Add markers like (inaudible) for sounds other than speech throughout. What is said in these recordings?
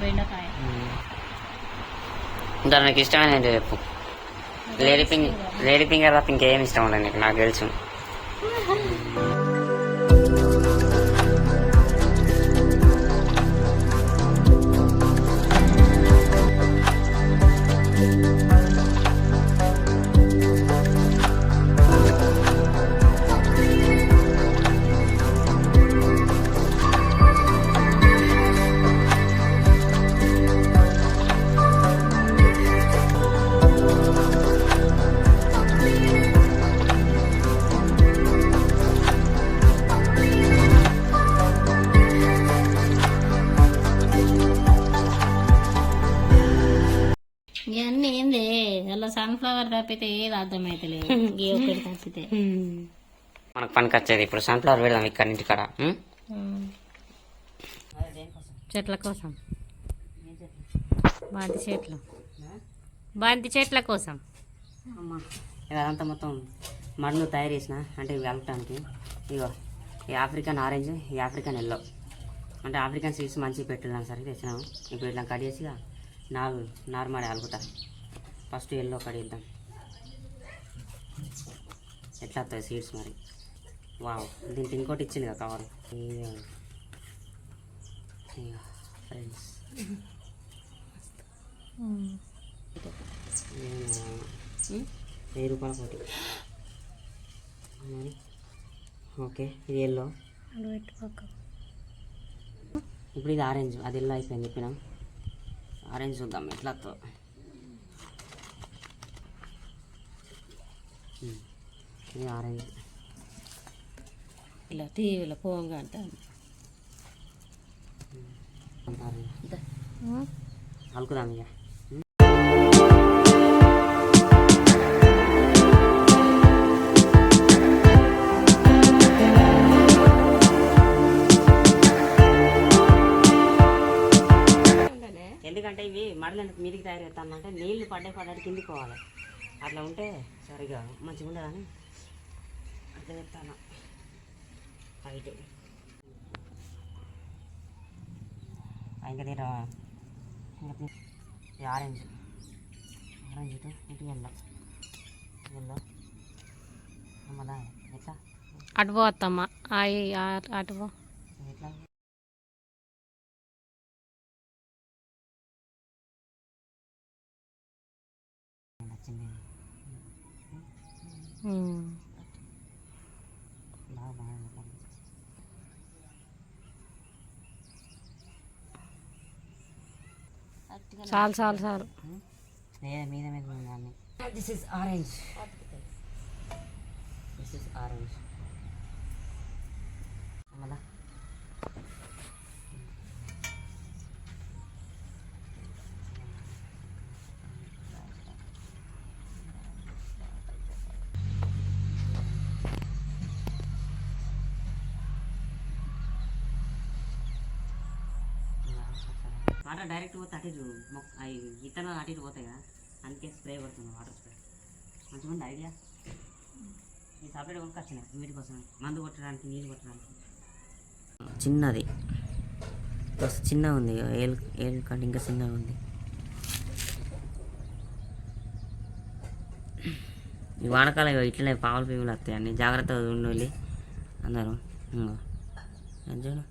బెండకాయ. ఇంకా నాకు ఇష్టమైన ఏంటో చెప్పు లేడీ పింగ్ లేడీ ఫింగర్ తప్ప ఇంకేం ఇష్టం ఉండదు నీకు నాకు తెలుసు. ఇవన్నీ (laughs) అలా సన్ఫ్లవర్ తప్పితే ఏది అర్థమైతలేదు (laughs) ఒక్కటి తప్పితే. మనకు పనికి వచ్చేది ఇప్పుడు సన్ఫ్లవర్ పెడదాం ఇక్కడ ఇంటి కాడ ఉం? చెట్ల కోసం. బంతి చెట్లు. బంతి చెట్ల కోసం. అమ్మా ఇదంతా మొత్తం మన్ను తయారు చేసిన అంటే ఇవి కలపడానికి ఇగో ఈ ఆఫ్రికన్ ఆరెంజ్ ఈ ఆఫ్రికన్ ఎల్లో. అంటే ఆఫ్రికన్ సీడ్స్ మంచిగా పెట్టున్నాను సరే తెచ్చినాము ఇప్పుడు ఇట్లా కట్ చేసి నాలుగు నార్మల్ అలుగుతా ఫస్ట్ ఎల్లో కడిగిద్దాం. ఎట్లా వస్తాయి సీడ్స్ మరి? వావ్ దీనికి ఇంకోటి ఇచ్చింది కదా కవర్ ఫ్రెండ్స్ వెయ్యి రూపాయల కోటి. ఓకే ఇది ఎల్లో ఇప్పుడు ఇది ఆరెంజ్ అది ఎల్లో అయిపోయింది చెప్పినాం. ఆరెంజ్ చూద్దాం ఎట్లా వస్తుందో. ఉమ్. ఇది ఆరెంజ్ ఇలా టీవీలో పోంగా అంటాను ఆరెంజ్ అలుకుదాం ఇక ఎందుకంటే ఇవి మడలు ఎందుకు మీదికి తయారు చేస్తానంటే నీళ్ళు పడ్డే పడ్డాడు కిందికి పోవాలి అట్లా ఉంటే సరిగా మంచిగా ఉండదని అట్లా చెప్తాను. హైట్ ఇంకా తీరా ఆరెంజ్ ఆరెంజ్ ఇటు ఇటు ఎల్లో ఎల్లో మళ్ళా ఎట్లా? అటు పోతమ్మా అయి అటు పో. ఎట్లా? బాగా బాగా చాలు చాలు చాలు. మీద మీద మీద ఉందండి this is orange this is orange మళ్ళా. వాటర్ డైరెక్ట్ పోతే అటు మొక్క అవి విత్తనాలు అటు ఇటు పోతాయి కదా అందుకే స్ప్రే కొడుతుంది వాటర్ స్ప్రే. మంచిగా ఉంది ఐడియా? ఈ సపరేట్ కొనుక్కొచ్చిన వీటి కోసం మందు కొట్టడానికి నీళ్ళు కొట్టడానికి. చిన్నది. బస్ చిన్నగా ఉంది ఏల్ ఏల్ కంటే ఇంకా చిన్నగా ఉంది. ఈ వానకాలం ఇగో ఇట్లనే పావులు పీవులు వస్తాయి అన్ని. జాగ్రత్తగా ఉండాలి అందరూ ఇంకో చూడు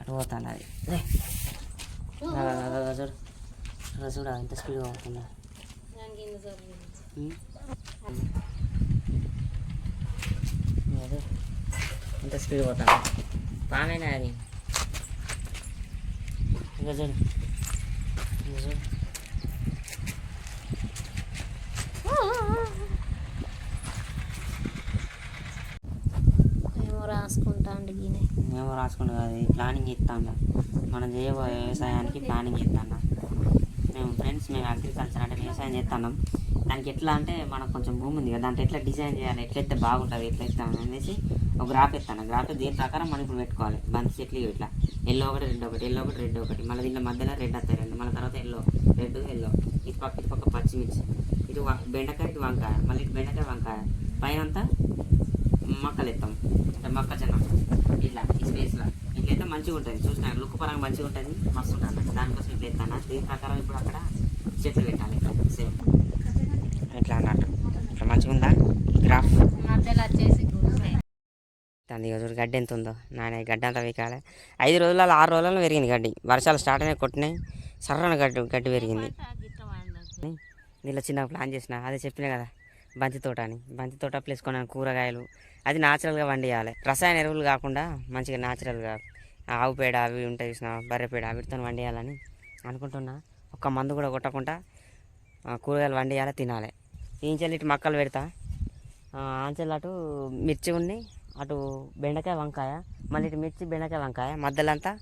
అటు పోతాను అది చూడు రా, చూడు ఎంత స్పీడ్గా పోతుందా ఉమ్. అదే ఎంత స్పీడ్ పోతాను బాగానే అది ఇంకా చూడు ఇంకా చూడు రాసుకుంటు అండి ప్లానింగ్ ఇస్తాను మనం చేయబోయే వ్యవసాయానికి ప్లానింగ్ ఇస్తాను మేము ఫ్రెండ్స్ మేము అగ్రికల్చర్ అంటే వ్యవసాయం చేస్తున్నాం. దానికి ఎట్లా అంటే మనకు కొంచెం భూమి ఉంది కదా దాంట్లో ఎట్లా డిజైన్ చేయాలి ఎట్లయితే బాగుంటుంది ఎట్లా ఇస్తాను అనేసి ఒక గ్రాఫ్ ఇస్తాను గ్రాఫ్ దీని ప్రకారం మనం ఇప్పుడు పెట్టుకోవాలి. బంతి చెట్లు ఇట్లా. ఎల్లో ఒకటి రెడ్ ఒకటి ఎల్లో ఒకటి రెడ్ ఒకటి. మళ్ళీ దీంట్లో మధ్యలో రెడ్ వస్తాయి రెండు. మళ్ళీ తర్వాత ఎల్లో రెడ్ ఎల్లో ఇటు పక్క ఇటు పక్క పచ్చిమిర్చి. ఇటు బెండకాయ ఇటు వంకాయ. మళ్ళీ ఇటు బెండకాయ వంకాయ. పైన అంతా మొక్కలు ఎత్తాం అంటే మొక్కజొన్న ఇట్లా ఈ స్పేస్లో ఇట్లయితే మంచిగా ఉంటుంది చూసిన లుక్ పరంగా మంచిగా ఉంటుంది మస్తు ఉంటుంది దానికోసం ఇట్లా ఎత్తాను? దీని ప్రకారం ఇప్పుడు అక్కడ చెట్లు పెట్టాలి ఇట్లా సేమ్ ఇట్లా అన్నట్టు. ఇట్లా మంచిగా ఉందా గ్రాఫ్ మధ్యలో వచ్చేసి దాని గడ్డి ఎంత ఉందో నాయన గడ్డ గడ్డి అంతా వీకాలి ఐదు రోజులలో ఆరు రోజులలో పెరిగింది గడ్డి. వర్షాలు స్టార్ట్ అయినాయి కొట్టినాయి. సర్రన గడ్డి గడ్డి పెరిగింది. నీళ్ళు చిన్నగా చిన్న ప్లాన్ చేసిన. అదే చెప్పిన కదా. బంతి తోట అని బంతి తోట ప్లేస్ కొన్నాను కూరగాయలు. అది న్యాచురల్గా వండియాలి. రసాయన ఎరువులు కాకుండా మంచిగా న్యాచురల్గా ఆవు పేడ అవి ఉంటాయి చూసిన బర్రె పేడ వీటితో వండియాలని అనుకుంటున్నా. ఒక్క మందు కూడా కొట్టకుండా కూరగాయలు వండియాలి తినాలి. ఈంచెల్లి ఇటు మక్కలు పెడతా. ఆంచెల్ అటు మిర్చి ఉండి అటు బెండకాయ వంకాయ మళ్ళీ ఇటు మిర్చి బెండకాయ వంకాయ మధ్యలో అంతా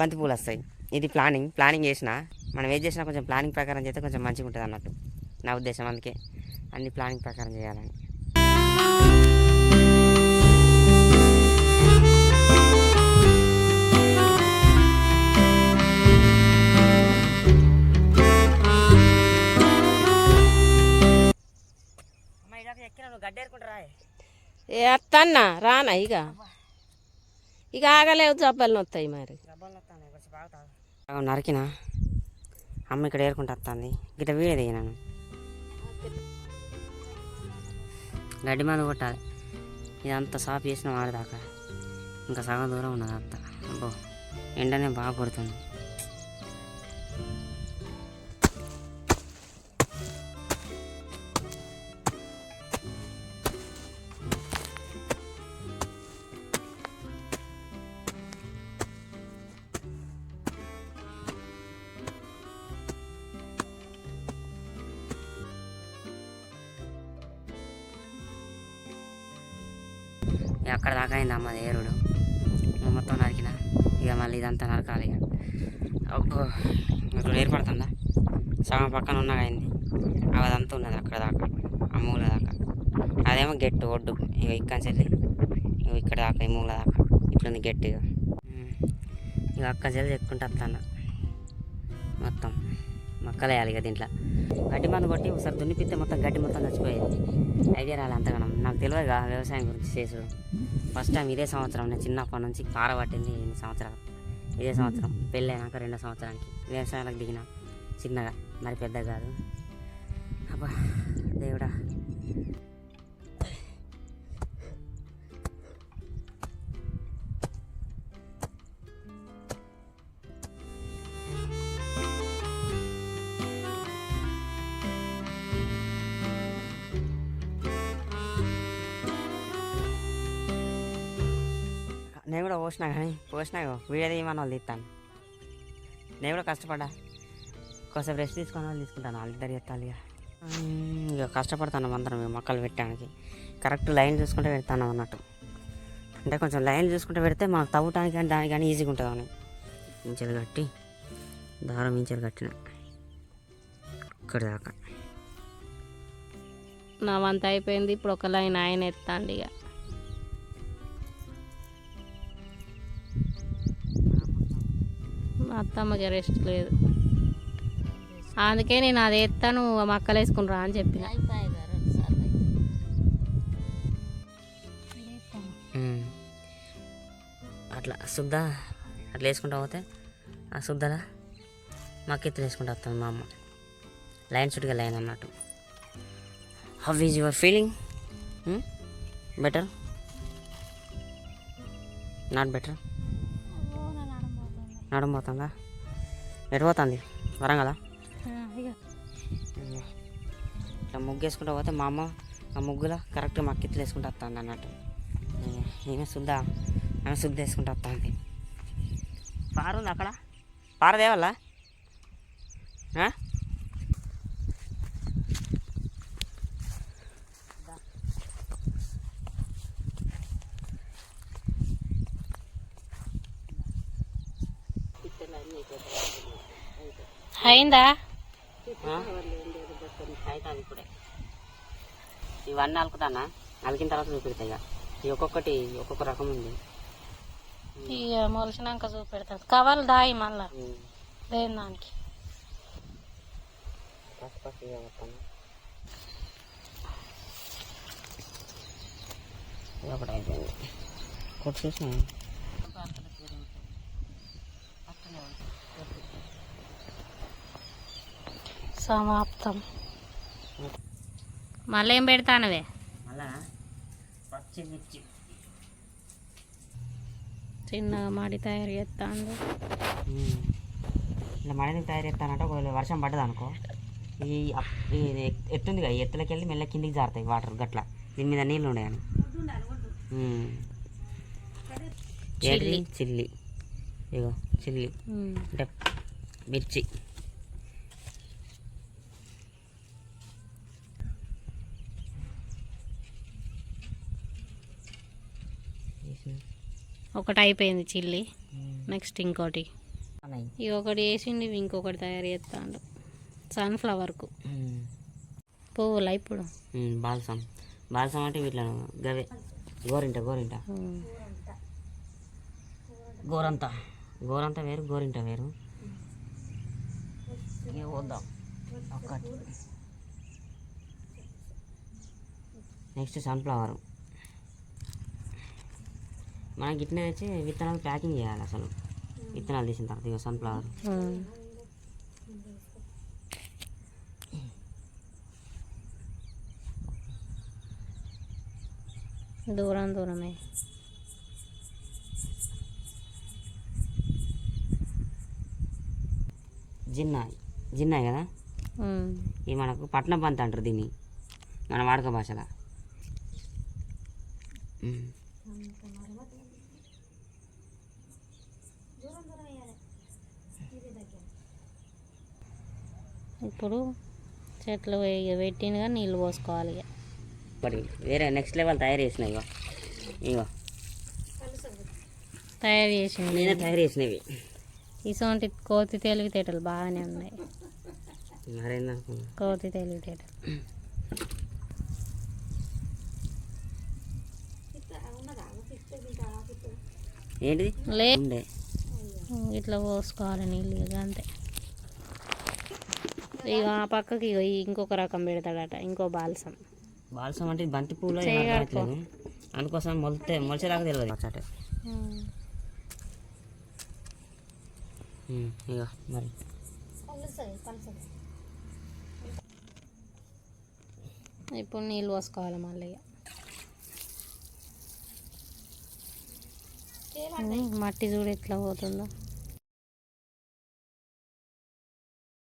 బంతిపూలు వస్తాయి. ఇది ప్లానింగ్ ప్లానింగ్ చేసిన మనం ఏది చేసినా కొంచెం ప్లానింగ్ ప్రకారం చేస్తే కొంచెం మంచిగా ఉంటుంది అన్నట్టు నా ఉద్దేశం అందుకే అన్ని ప్లానింగ్ ప్రకారం చేయాలని. ఏ అత్తన్నా రానా ఇక ఇక ఆగలేవు జబ్బలు నొత్తాయి మరి. నరికిన? అమ్మ ఇక్కడ ఏరుకుంటా వస్తుంది గిట్ట వీడే దిగినాను గడ్డి మందు కొట్టాలి. ఇదంతా సాఫ్ చేసిన వాడదాకా. ఇంకా సగం దూరం ఉన్నది అంతా అబ్బో ఎండనే బాగా కొడుతుంది. అక్కడ దాకా అయింది అమ్మ ఏరుడు మొత్తం నరికిన. ఇక మళ్ళీ ఇదంతా నరకాలి ఇక. అబ్బో ఇప్పుడు ఏర్పడుతుందా? సగం పక్కన ఉన్నగా అయింది. అవి అదంతా ఉన్నది అక్కడ దాకా. ఆ మూల దాకా. అదేమో గెట్టు ఒడ్డు. ఇక ఇక్కడ చెల్లి ఇక ఇక్కడ దాకా ఈ మూల దాకా. ఇట్లుంది గెట్టు ఇక. అక్కడ చెల్లి ఎక్కుంటా మొత్తం. మొక్కలు ఇక దీంట్లో. గడ్డి మందు కొట్టి ఒకసారి దున్నిపిస్తే మొత్తం గడ్డి మొత్తం చచ్చిపోయేది. ఐడియా రాలే అంతగానం నాకు తెలియదుగా వ్యవసాయం గురించి చేసుడు ఫస్ట్ టైం ఇదే సంవత్సరం నేను చిన్నప్పటి నుంచి పార పట్టింది ఎన్ని సంవత్సరాలు ఇదే సంవత్సరం. పెళ్ళి అయినాక రెండో సంవత్సరానికి. వ్యవసాయాలకు దిగిన. చిన్నగా. మరి పెద్ద కాదు. అబ్బా దేవుడా. నేను కూడా పోసినా కానీ పోసినా వీడియో తీయమని వాళ్ళు తీస్తాను నేను కూడా కష్టపడ్డా. కొంచెం రెస్ట్ తీసుకొని వాళ్ళు తీసుకుంటాను వాళ్ళిద్దరు ఎత్తాలి ఇక ఇక కష్టపడతాను అందరం మొక్కలు పెట్టడానికి. కరెక్ట్ లైన్ చూసుకుంటే పెడతాను అన్నట్టు. అంటే కొంచెం లైన్ చూసుకుంటే పెడితే మాకు తవ్వటానికి కానీ దానికి కానీ ఈజీగా ఉంటుంది అని ఇంచెలు కట్టి దారం ఇంచెలు కట్టిన ఇక్కడి దాకా నా వంత అయిపోయింది ఇప్పుడు ఒక లైన్ ఆయన ఎత్తాండి ఇక మా అత్తమ్మకి రెస్ట్ లేదు. అందుకే నేను అది ఎత్తాను మక్కలు వేసుకుని రా అని చెప్పిన. అట్లా శుద్ధ అట్లా వేసుకుంటా పోతే ఆ శుద్ధలా ఎత్తులు వేసుకుంటా వస్తాను మా అమ్మ. లైన్ చుట్టుగా లైన్ అన్నట్టు. How is your feeling better not better నడుము పోతుందా ఎటు పోతుంది వరంగలా. ఇట్లా ముగ్గు వేసుకుంటా పోతే మా అమ్మ ఆ ముగ్గులో కరెక్ట్గా మక్కెత్తులు వేసుకుంటూ వస్తుంది అన్నట్టు. ఈమె శుద్ధ ఆమె శుద్ధ వేసుకుంటూ వస్తుంది. పారు ఉంది అక్కడ? పార అయిందా? అవుతుంది ఇప్పుడే ఇవన్నీ అలుకుతానా అలికిన తర్వాత చూపెడతాయి ఇక. ఈ ఒక్కొక్కటి ఒక్కొక్క రకం ఉంది. ఇక మొలిచినాక చూపెడతాను కవర్లు దాయి మళ్ళా. దేని దానికి. ఒకటి అయిపోయింది. కొట్టు చూసిన సమాప్తం. మళ్ళీ ఏం పెడతానవే పచ్చిమిర్చి చిన్నగా మాడి తయారు చేస్తాను ఇలా మడిని తయారు చేస్తానంటే ఒకవేళ వర్షం పడ్డది అనుకో ఈ ఎత్తుంది కదా ఎత్తులకి వెళ్ళి మెల్ల కిందికి జారుతాయి వాటర్ గట్ల. దీని మీద నీళ్ళు ఉన్నాయని ఉమ్. ఏంటిది చిల్లి. ఇగో చిల్లి. అంటే మిర్చి. ఒకటి అయిపోయింది చిల్లి. నెక్స్ట్ ఇంకోటి. ఇవి ఒకటి వేసిండి ఇంకొకటి తయారు చేస్తాడు. సన్ఫ్లవర్కు. ఉమ్. పువ్వులా ఇప్పుడు? ఉమ్, బాల్సం. బాల్సం అంటే వీటిలో గవే. గోరింట గోరింట. గోరంత. గోరంత వేరు గోరింట వేరు. వద్దాం ఒక్కటి. నెక్స్ట్ సన్ఫ్లవర్ మనకి ఇట్నే తెచ్చి విత్తనాలు ప్యాకింగ్ చేయాలి అసలు. విత్తనాలు తీసిన తర్వాత ఇక సన్ఫ్లవర్. దూరం దూరమే. జిన్నా జిన్నాయి కదా. ఇది మనకు పట్నం పంత అంటారు దీన్ని. మన వాడక భాషలో ఇప్పుడు చెట్లు ఇక పెట్టినగా నీళ్ళు పోసుకోవాలి ఇక మరి వేరే నెక్స్ట్ లెవెల్ తయారు చేసినాయి ఇగో. ఇగో. తయారు చేసింది నేనే తయారు చేసినవి ఇసోంటి కోతి తెలివితేటలు బాగానే ఉన్నాయి. కోతి తెలివితేటలు ఏంటిది? లే ఇట్లా పోసుకోవాలి నీళ్ళు ఇక అంతే. ఇక ఆ పక్కకి ఇంకొక రకం పెడతాడట ఇంకో బాల్సం. బాల్సం అంటే బంతి పూలు. అందుకోసం మొలితే మొలిచేలాగా తెలియదు అచ్చట ఇక మరి. ఇప్పుడు నీళ్ళు పోసుకోవాలి మళ్ళీ మట్టి చూడు ఎట్లా పోతుందో.